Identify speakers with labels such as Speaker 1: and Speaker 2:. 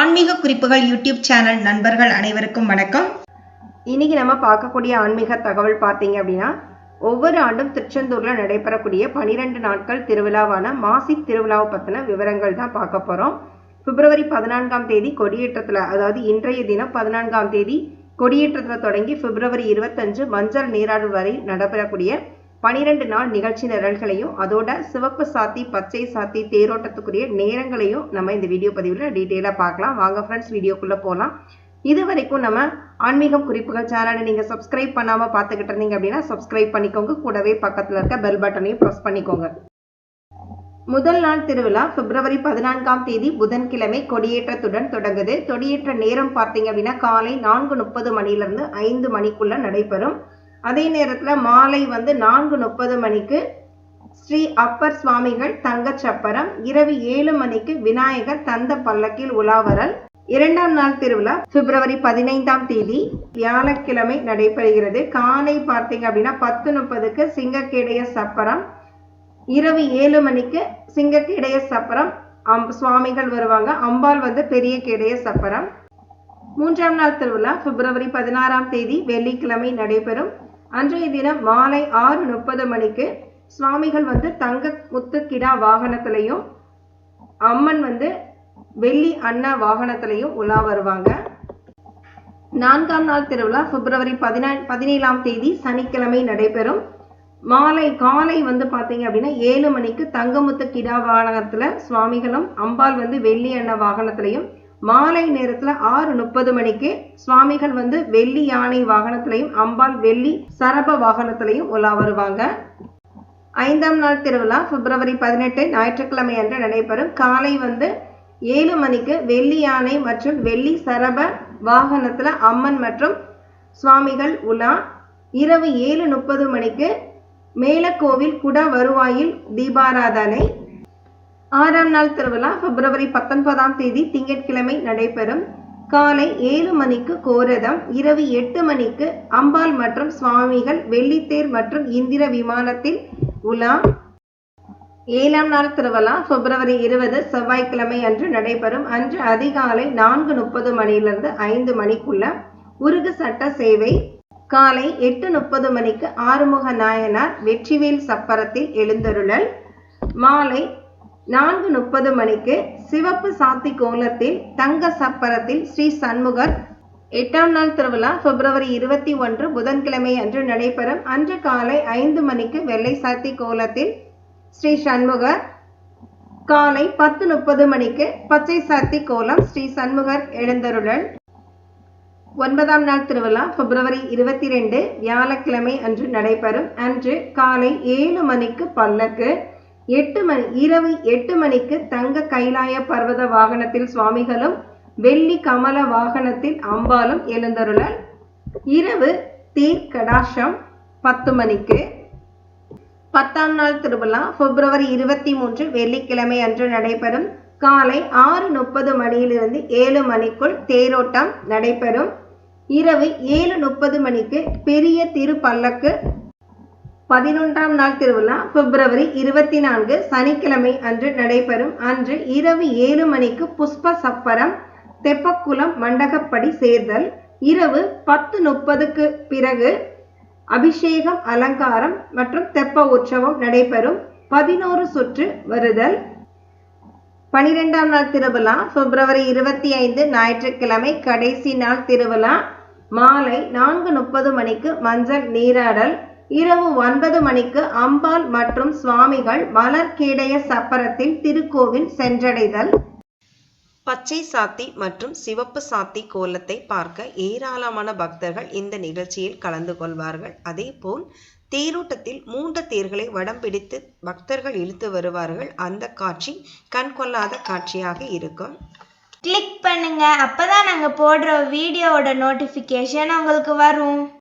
Speaker 1: ஆன்மீக குறிப்புகள் YouTube channel நண்பர்கள் அனைவருக்கும் வணக்கம்.
Speaker 2: இன்னைக்கு நம்ம பார்க்கக்கூடிய ஆன்மீக தகவல் பார்த்தீங்க அப்படின்னா ஒவ்வொரு ஆண்டும் திருச்செந்தூர்ல நடைபெறக்கூடிய பனிரெண்டு நாட்கள் திருவிழாவான மாசி திருவிழாவை பத்தின விவரங்கள் தான் பார்க்க போறோம். பிப்ரவரி பதினான்காம் தேதி கொடியேற்றத்துல அதாவது இன்றைய தினம் பதினான்காம் தேதி கொடியேற்றத்துல தொடங்கி பிப்ரவரி இருபத்தஞ்சு மஞ்சள் நீராடல் வரை நடைபெறக்கூடிய பனிரெண்டு நாள் நிகழ்ச்சி நிரல்களையும் அதோட சிவப்பு சாத்தி பச்சை சாத்தி தேரோட்டத்துக்குரிய நேரங்களையும் நம்ம இந்த வீடியோ பதிவில் டீட்டெயிலாக பார்க்கலாம். வாங்க ஃப்ரெண்ட்ஸ் வீடியோக்குள்ளே போகலாம் இது வரைக்கும் நம்ம ஆன்மீகம் குறிப்புகள் சேனலை நீங்கள் சப்ஸ்கிரைப் பண்ணாமல் பார்த்துக்கிட்டு இருந்தீங்க அப்படின்னா சப்ஸ்கிரைப் பண்ணிக்கோங்க. கூடவே பக்கத்தில் இருக்க பெல் பட்டனையும் ப்ரெஸ் பண்ணிக்கோங்க. முதல் நாள் திருவிழா பிப்ரவரி பதினான்காம் தேதி புதன்கிழமை கொடியேற்றத்துடன் தொடங்குது. கொடியேற்ற நேரம் பார்த்தீங்க அப்படின்னா காலை நான்கு முப்பது மணியிலிருந்து ஐந்து மணிக்குள்ள நடைபெறும். அதே நேரத்தில் மாலை வந்து நான்கு முப்பது மணிக்கு ஸ்ரீ அப்பர் சுவாமிகள் தங்கச் சப்பரம் இரவு ஏழு மணிக்கு விநாயகர் தந்த பல்லக்கில் உலாவரல் இரண்டாம் நாள் திருவிழா பிப்ரவரி பதினைந்தாம் தேதி வியாழக்கிழமை நடைபெறுகிறது. காலை பார்த்தீங்க அப்படின்னா பத்து முப்பதுக்கு சிங்கக்கேடைய சப்பரம் இரவு ஏழு மணிக்கு சிங்கக்கிடைய சப்பரம் அம் சுவாமிகள் வருவாங்க. அம்பாள் வந்து பெரிய கேடைய சப்பரம். மூன்றாம் நாள் திருவிழா பிப்ரவரி பதினாறாம் தேதி வெள்ளிக்கிழமை நடைபெறும். அன்றைய தினம் மாலை ஆறு முப்பது மணிக்கு சுவாமிகள் வந்து தங்க முத்து கிடா வாகனத்திலையும் அம்மன் வந்து வெள்ளி அண்ணா வாகனத்திலையும் உலா வருவாங்க. நான்காம் நாள் திருவிழா பிப்ரவரி பதினா பதினேழாம் தேதி சனிக்கிழமை நடைபெறும். மாலை காலை வந்து பார்த்தீங்க அப்படின்னா ஏழு மணிக்கு தங்கமுத்து கிடா வாகனத்தில் சுவாமிகளும் அம்பாள் வந்து வெள்ளி அண்ணா வாகனத்திலையும் மாலை நேரத்தில் ஆறு முப்பது மணிக்கு சுவாமிகள் வந்து வெள்ளி யானை வாகனத்திலையும் அம்பாள் வெள்ளி சரப வாகனத்திலையும் உலா வருவாங்க. ஐந்தாம் நாள் திருவிழா பிப்ரவரி பதினெட்டு ஞாயிற்றுக்கிழமை அன்று நடைபெறும். காலை வந்து ஏழு மணிக்கு வெள்ளி யானை மற்றும் வெள்ளி சரப வாகனத்தில் அம்மன் மற்றும் சுவாமிகள் உலா. இரவு ஏழு முப்பது மணிக்கு மேலக்கோவில் குட வருவாயில் தீபாராதனை. ஆறாம் நாள் திருவிழா பிப்ரவரி பத்தொன்பதாம் தேதி திங்கட்கிழமை நடைபெறும். காலை ஏழு மணிக்கு கோரதம் இரவு எட்டு மணிக்கு அம்பாள் மற்றும் சுவாமிகள் வெள்ளித்தேர் மற்றும் இந்திர விமானத்தில் உலா. ஏழாம் நாள் திருவிழா பிப்ரவரி இருபது செவ்வாய்க்கிழமை அன்று நடைபெறும். அன்று அதிகாலை நான்கு முப்பது மணியிலிருந்து ஐந்து மணிக்குள்ள உருகு சட்ட சேவை. காலை எட்டு முப்பது மணிக்கு ஆறுமுக நாயனார் வெற்றிவேல் சப்பரத்தில் எழுந்தருளல். மாலை நான்கு முப்பது மணிக்கு சிவப்பு சாத்தி கோலத்தில் தங்க சப்பரத்தில் ஸ்ரீ சண்முகர். எட்டாம் நாள் திருவிழா பிப்ரவரி இருபத்தி ஒன்று புதன்கிழமை அன்று நடைபெறும். அன்று காலை ஐந்து மணிக்கு வெள்ளை சாத்தி கோலத்தில் ஸ்ரீ சண்முகர். காலை பத்து முப்பது மணிக்கு பச்சை சாத்தி கோலம் ஸ்ரீ சண்முகர் எழுந்தருடன் ஒன்பதாம் நாள் திருவிழா பிப்ரவரி இருபத்தி ரெண்டு வியாழக்கிழமை அன்று நடைபெறும். அன்று காலை ஏழு மணிக்கு பல்லக்கு. எட்டு மணி இரவு எட்டு மணிக்கு தங்க கைலாய பர்வத வாகனத்தில் சுவாமிகளும் வெள்ளி கமல வாகனத்தில் அம்பாலும் எழுந்தருளல். இரவு தீர் கடாஷம் பத்து மணிக்கு. பத்தாம் நாள் திருவிழா பிப்ரவரி இருபத்தி மூன்று வெள்ளிக்கிழமை அன்று நடைபெறும். காலை ஆறு முப்பது மணியிலிருந்து ஏழு மணிக்குள் தேரோட்டம் நடைபெறும். இரவு ஏழு முப்பது மணிக்கு பெரிய திருப்பல்லக்கு பதினொன்றாம் நாள் திருவிழா பிப்ரவரி இருபத்தி நான்கு சனிக்கிழமை அன்று நடைபெறும். அன்று இரவு ஏழு மணிக்கு புஷ்ப சப்பரம் தெப்பக்குளம் மண்டகப்படி சேர்தல். இரவு பத்து முப்பதுக்கு பிறகு அபிஷேகம் அலங்காரம் மற்றும் தெப்ப உற்சவம் நடைபெறும். பதினோரு சுற்று வருதல். பனிரெண்டாம் நாள் திருவிழா பிப்ரவரி இருபத்தி ஐந்து ஞாயிற்றுக்கிழமை கடைசி நாள் திருவிழா. மாலை நான்கு முப்பது மணிக்கு மஞ்சள் நீராடல். இரவு ஒன்பது மணிக்கு அம்பாள் மற்றும் சுவாமிகள் மலர்கேடைய சப்பரத்தில் திருக்கோவில் சென்றடைதல்.
Speaker 3: பச்சை சாத்தி மற்றும் சிவப்பு சாத்தி கோலத்தை பார்க்க ஏராளமான பக்தர்கள் இந்த நிகழ்ச்சியில் கலந்து கொள்வார்கள். அதேபோல் தேரோட்டத்தில் மூன்று தேர்களை வடம் பிடித்து பக்தர்கள் இழுத்து வருவார்கள். அந்த காட்சி கண் கொள்ளாத காட்சியாக இருக்கும்.
Speaker 4: கிளிக் பண்ணுங்க. அப்பதான் நாங்க போடுற வீடியோவோட நோட்டிஃபிகேஷன் உங்களுக்கு வரும்.